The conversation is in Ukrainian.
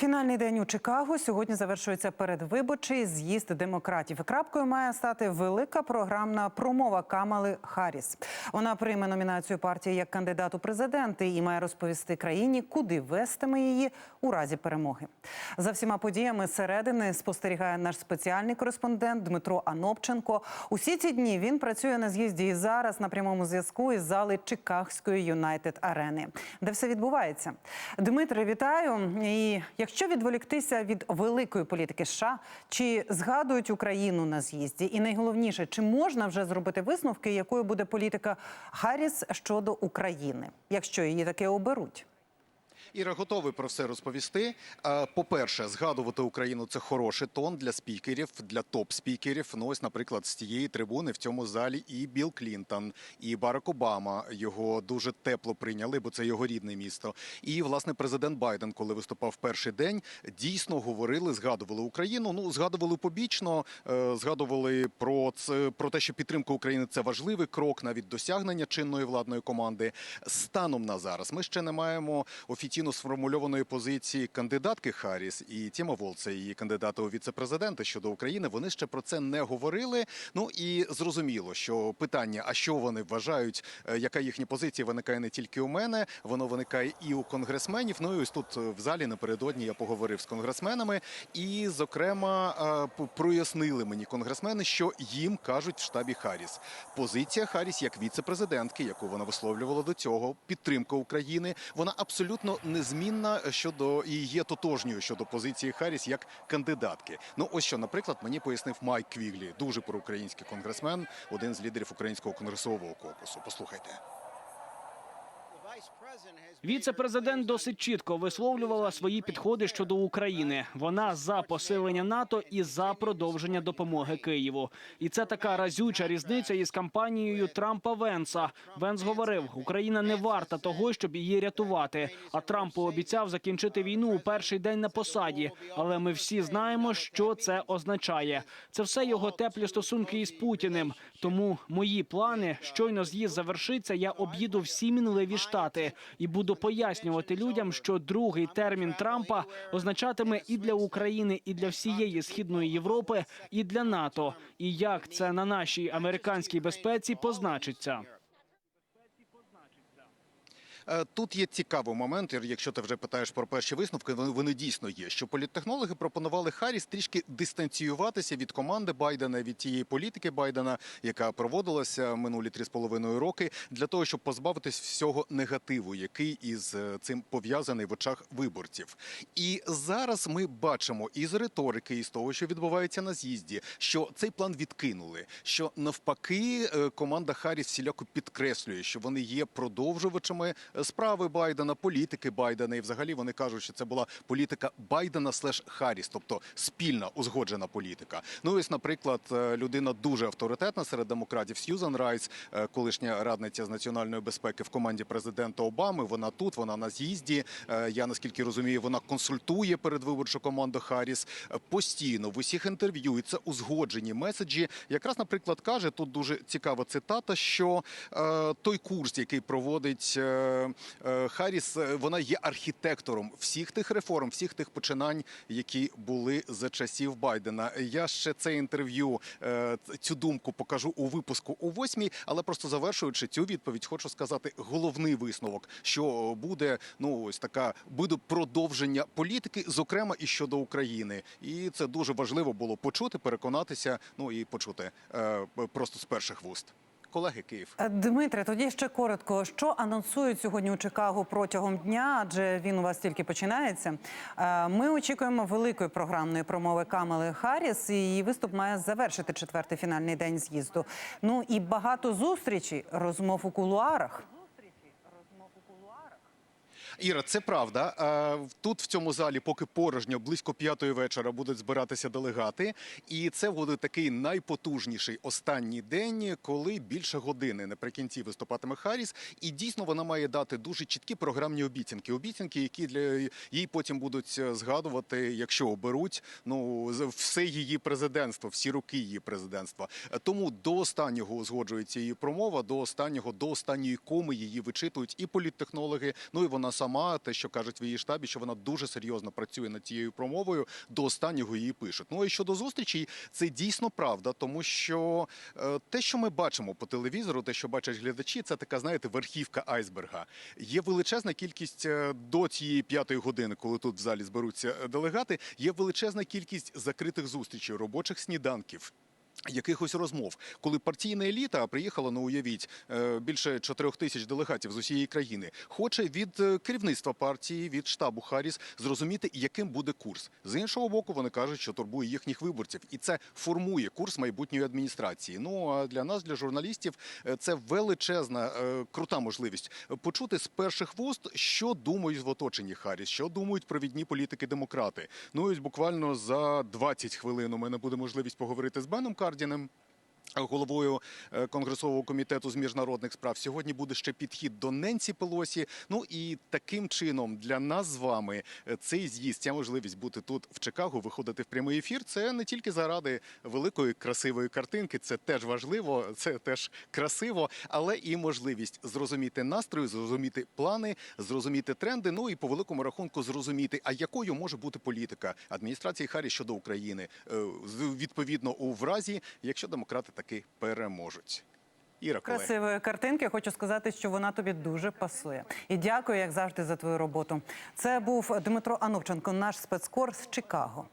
Фінальний день у Чикаго сьогодні завершується передвиборчий з'їзд демократів. Крапкою має стати велика програмна промова Камали Харріс. Вона прийме номінацію партії як кандидат у президенти і має розповісти країні, куди вестиме її у разі перемоги. За всіма подіями середини спостерігає наш спеціальний кореспондент Дмитро Анопченко. Усі ці дні він працює на з'їзді і зараз на прямому зв'язку із зали Чикагської Юнайтед Арени, де все відбувається. Дмитре, вітаю. І якщо відволіктися від великої політики США, чи згадують Україну на з'їзді? І найголовніше, чи можна вже зробити висновки, якою буде політика Гарріс щодо України, якщо її таке оберуть? Іра готовий про все розповісти. Е, По-перше, згадувати Україну це хороший тон для спікерів, для топ-спікерів. Ну ось, наприклад, з тієї трибуни в цьому залі і Білл Клінтон, і Барак Обама його дуже тепло прийняли, бо це його рідне місто. І власне президент Байден, коли виступав перший день, дійсно говорили, згадували Україну. Ну згадували побічно, е, згадували про це про те, що підтримка України це важливий крок, навіть досягнення чинної владної команди. Станом на зараз ми ще не маємо офіційно сформульованої позиції кандидатки Харріс і Тіма Волца, її кандидата у віце-президенти щодо України. Вони ще про це не говорили. Ну і зрозуміло, що питання, а що вони вважають, е, яка їхня позиція, виникає не тільки у мене, воно виникає і у конгресменів. Ну і ось тут е, в залі напередодні я поговорив з конгресменами, і зокрема е, прояснили мені конгресмени, що їм кажуть в штабі Харріс. Позиція Харріс як віце-президентки, яку вона висловлювала до цього, підтримка України, вона абсолютно незмінна щодо і є тотожньою щодо позиції Харріс як кандидатки. Ну ось що, наприклад, мені пояснив Майк Квіглі, дуже проукраїнський конгресмен, один з лідерів українського конгресового кокусу. Послухайте. Віце-президент досить чітко висловлювала свої підходи щодо України. Вона за посилення НАТО і за продовження допомоги Києву. І це така разюча різниця із кампанією Трампа Венса. Венс говорив, Україна не варта того, щоб її рятувати. А Трамп пообіцяв закінчити війну у перший день на посаді. Але ми всі знаємо, що це означає. Це все його теплі стосунки із Путіним. Тому мої плани щойно з'їзд завершиться. Я об'їду всі мінливі штати і буду пояснювати людям, що другий термін Трампа означатиме і для України, і для всієї східної Європи, і для НАТО. І як це на нашій американській безпеці позначиться. Е, Тут є цікавий момент, якщо ти вже питаєш про перші висновки, вони, дійсно є. Що політтехнологи пропонували Харріс трішки дистанціюватися від команди Байдена, від тієї політики Байдена, яка проводилася минулі три з половиною роки, для того, щоб позбавитись всього негативу, який із е, цим пов'язаний в очах виборців. І зараз ми бачимо із риторики, із того, що відбувається на з'їзді, що цей план відкинули. Що навпаки, е, команда Харріс всіляко підкреслює, що вони є продовжувачами справи Байдена, політики Байдена. І взагалі вони кажуть, що це була політика Байдена слеш Харріс, тобто спільна узгоджена політика. Ну ось, наприклад, е, людина дуже авторитетна серед демократів Сьюзан Райс, е, колишня радниця з національної безпеки в команді президента Обами. Вона тут, вона на з'їзді. Е, Я наскільки розумію, вона консультує передвиборчу команду Харріс постійно в усіх інтерв'ю. І це узгоджені меседжі. Якраз, наприклад, каже тут дуже цікава цитата, що той курс, який проводить Харріс, е, вона є архітектором всіх тих реформ, всіх тих починань, які були за часів Байдена. Я ще це інтерв'ю, е, цю думку покажу у випуску у восьмій, але просто завершуючи цю відповідь, хочу сказати головний висновок, що буде ну ось така буде продовження політики, зокрема і щодо України. І це дуже важливо було почути, переконатися. Ну і почути е, просто з перших вуст. Колеги Київ. Е, Дмитре, тоді ще коротко, що анонсують сьогодні у Чикаго протягом дня, адже він у вас тільки починається. Е, Ми очікуємо великої програмної промови Камали Харріс, і її виступ має завершити четвертий фінальний день з'їзду. Ну і багато зустрічей, розмов у кулуарах. Іра, це правда. Е, Тут в цьому залі, поки порожньо, близько п'ятої вечора будуть збиратися делегати, і це буде такий найпотужніший останній день, коли більше години наприкінці виступатиме Харріс. І дійсно вона має дати дуже чіткі програмні обіцянки. Обіцянки, які для їй потім будуть е, згадувати, якщо оберуть ну все її президентство, всі роки її президентства. Е, Тому до останнього узгоджується її промова, до останнього, до останньої коми її вичитують і політтехнологи. Ну і вона сама те, що кажуть в її штабі, що вона дуже серйозно працює над цією промовою. До останнього її пишуть. Ну і щодо зустрічей, це дійсно правда, тому що е, те, що ми бачимо по телевізору, те, що бачать глядачі, це така, знаєте, верхівка айсберга. Є величезна кількість е, до цієї п'ятої години, коли тут в залі зберуться е, делегати. Є величезна кількість закритих зустрічей, робочих сніданків. Якихось розмов, коли партійна еліта приїхала, ну уявіть, е, більше чотирьох тисяч делегатів з усієї країни, хоче від е, керівництва партії, від штабу Харріс зрозуміти, яким буде курс. З іншого боку, вони кажуть, що турбує їхніх виборців, і це формує курс майбутньої адміністрації. Ну а для нас, для журналістів, е, це величезна крута можливість почути з перших вуст, що думають в оточенні Харріс, що думають провідні політики демократи. Ну ось буквально за 20 хвилин у мене буде можливість поговорити з Беном Кардінем. Головою е, конгресового комітету з міжнародних справ сьогодні буде ще підхід до Ненсі Пелосі. Ну і таким чином для нас з вами е, цей з'їзд, ця можливість бути тут в Чикаго, виходити в прямий ефір. Це не тільки заради великої красивої картинки, це теж важливо, це теж красиво, але і можливість зрозуміти настрої, зрозуміти плани, зрозуміти тренди. Ну і по великому рахунку зрозуміти, а якою може бути політика адміністрації Харрі щодо України, Е, відповідно у вразі, якщо демократи таки переможуть. Іра. Красивої картинки. Хочу сказати, що вона тобі дуже пасує. І дякую, як завжди, за твою роботу. Це був Дмитро Ановченко, наш спецкор з Чикаго.